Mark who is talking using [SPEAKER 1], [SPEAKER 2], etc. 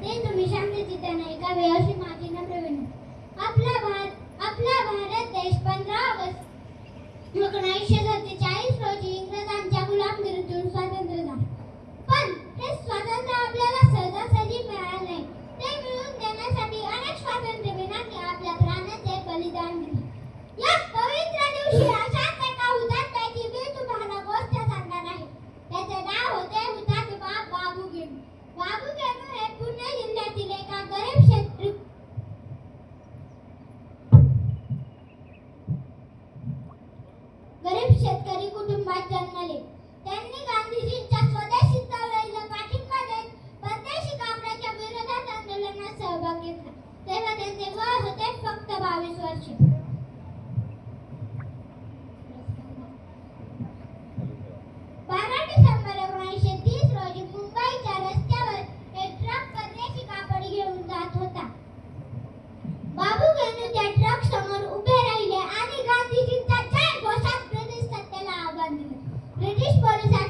[SPEAKER 1] ते तुम्ही शांत चिता नाही का वेळाशी माती न प्रवीण. आपला भारत आपला भारत देश पंधरा ऑगस्ट. एकोणीसशे बात जन्म British police